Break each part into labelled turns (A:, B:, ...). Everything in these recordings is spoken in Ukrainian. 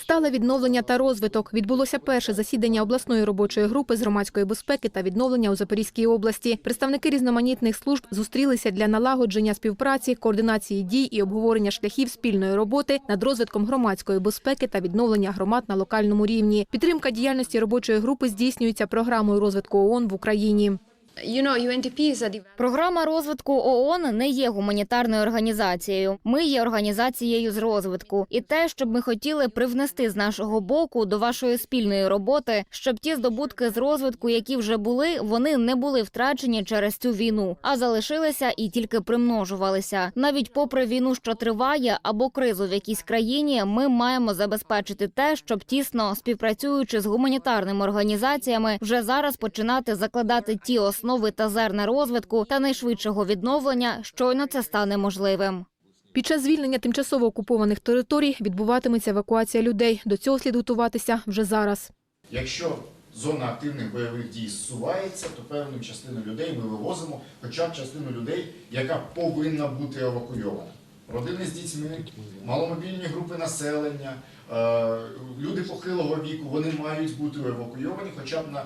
A: Стале відновлення та розвиток відбулося перше засідання обласної робочої групи з громадської безпеки та відновлення у Запорізькій області. Представники різноманітних служб зустрілися для налагодження співпраці, координації дій і обговорення шляхів спільної роботи над розвитком громадської безпеки та відновлення громад на локальному рівні. Підтримка діяльності робочої групи здійснюється програмою розвитку ООН в Україні.
B: Програма розвитку ООН не є гуманітарною організацією. Ми є організацією з розвитку. І те, щоб ми хотіли привнести з нашого боку до вашої спільної роботи, щоб ті здобутки з розвитку, які вже були, вони не були втрачені через цю війну, а залишилися і тільки примножувалися. Навіть попри війну, що триває, або кризу в якійсь країні, ми маємо забезпечити те, щоб тісно співпрацюючи з гуманітарними організаціями, вже зараз починати закладати ті основи та зерна розвитку та найшвидшого відновлення, щойно це стане можливим.
A: Під час звільнення тимчасово окупованих територій відбуватиметься евакуація людей. До цього слід готуватися вже зараз.
C: Якщо зона активних бойових дій зсувається, то певну частину людей ми вивозимо, хоча б частину людей, яка повинна бути евакуйована. Родини з дітьми, маломобільні групи населення, е, люди похилого віку, вони мають бути евакуйовані хоча б на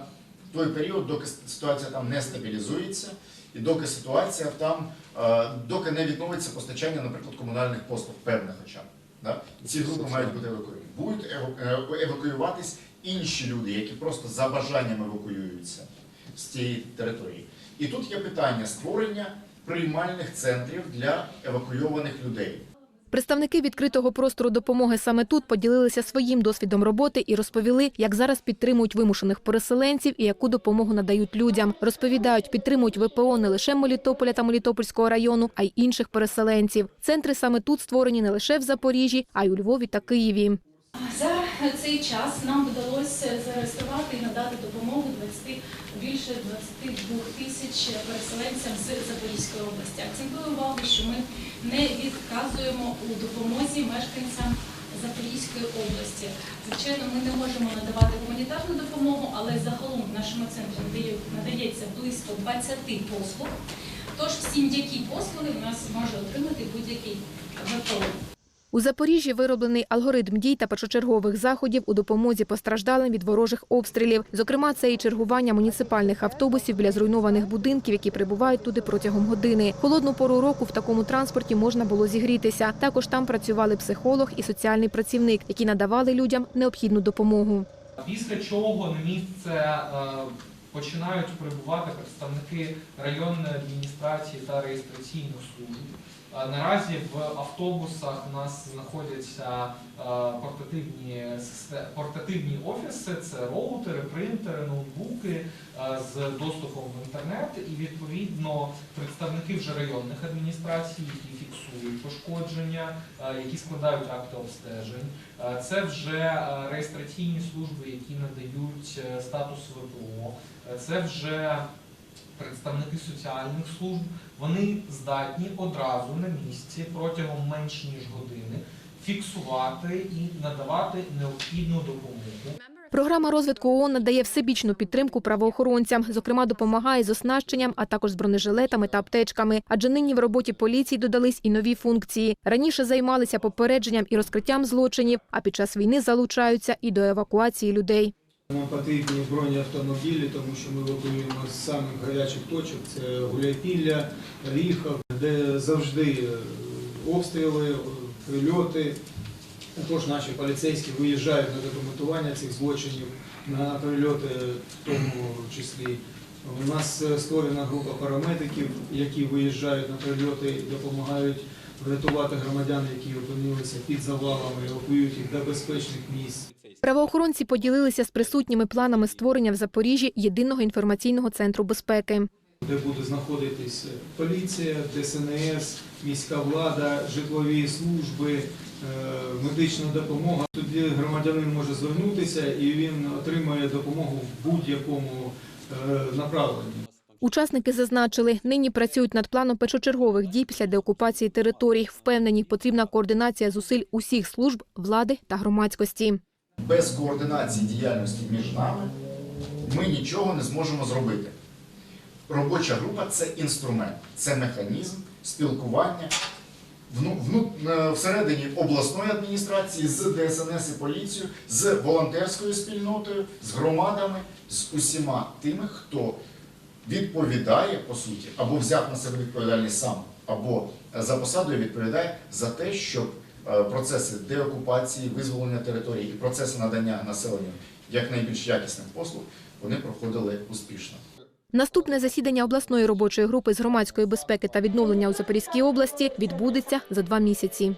C: той період, доки ситуація там не стабілізується, і доки ситуація там, е, доки не відновиться постачання, наприклад, комунальних послуг, певне хоча б. Да? Ці групи мають бути евакуйовані. Будуть е, евакуюватись інші люди, які просто за бажанням евакуюються з цієї території. І тут є питання створення приймальних центрів для евакуйованих людей.
A: Представники відкритого простору допомоги саме тут поділилися своїм досвідом роботи і розповіли, як зараз підтримують вимушених переселенців і яку допомогу надають людям. Розповідають, підтримують ВПО не лише Мелітополя та Мелітопольського району, а й інших переселенців. Центри саме тут створені не лише в Запоріжжі, а й у Львові та Києві.
D: Цей час нам вдалося зареєструвати і надати допомогу 20, більше 22 тисяч переселенцям з Запорізької області. Акцентую увагу, що ми не відказуємо у допомозі мешканцям Запорізької області. Звичайно, ми не можемо надавати гуманітарну допомогу, але загалом в нашому центрі надається близько 20 послуг. Тож всі м'які послуги в нас може отримати будь-який ВПО.
A: У Запоріжжі вироблений алгоритм дій та першочергових заходів у допомозі постраждалим від ворожих обстрілів. Зокрема, це і чергування муніципальних автобусів біля зруйнованих будинків, які прибувають туди протягом години. Холодну пору року в такому транспорті можна було зігрітися. Також там працювали психолог і соціальний працівник, які надавали людям необхідну допомогу.
E: Після чого на місце е, починають прибувати представники районної адміністрації та реєстраційних служб. Наразі в автобусах у нас знаходяться е, портативні портативні офіси, це роутери, принтери, ноутбуки е, з доступом в інтернет, і відповідно представники вже районних адміністрацій, які фіксують пошкодження, е, які складають акти обстежень. Е, Це вже е, реєстраційні служби, які надають е, статус ВПО. Це вже представники соціальних служб. Вони здатні одразу на місці протягом менш ніж години фіксувати і надавати необхідну допомогу.
A: Програма розвитку ООН надає всебічну підтримку правоохоронцям. Зокрема, допомагає з оснащенням, а також з бронежилетами та аптечками. Адже нині в роботі поліції додались і нові функції. Раніше займалися попередженням і розкриттям злочинів, а під час війни залучаються і до евакуації людей.
F: Нам потрібні бронеавтомобілі, тому що ми евакуюємо з самих гарячих точок. Це Гуляйпілля, Ріхов, де завжди е, обстріли, прильоти. Також наші поліцейські виїжджають на документування цих злочинів, на прильоти в тому числі. У нас е, створена група парамедиків, які виїжджають на прильоти і допомагають врятувати громадян, які опинилися під завалами, евакуюють їх до безпечних місць.
A: Правоохоронці поділилися з присутніми планами створення в Запоріжжі єдиного інформаційного центру безпеки.
F: Де буде знаходитись поліція, ДСНС, міська влада, житлові служби, е, медична допомога. Тоді громадянин може звернутися і він отримає допомогу в будь-якому е, направленні.
A: Учасники зазначили, нині працюють над планом першочергових дій після деокупації територій. Впевнені, потрібна координація зусиль усіх служб, влади та громадськості.
C: Без координації діяльності між нами ми нічого не зможемо зробити. Робоча група це інструмент, це механізм спілкування е, всередині обласної адміністрації, з ДСНС і поліцією, з волонтерською спільнотою, з громадами, з усіма тими, хто відповідає по суті, або взяв на себе відповідальність сам, або е, за посадою відповідає за те, щоб е, процеси деокупації, визволення території і процеси надання населенню якнайбільш якісних послуг вони проходили успішно.
A: Наступне засідання обласної робочої групи з громадської безпеки та відновлення у Запорізькій області відбудеться за два місяці.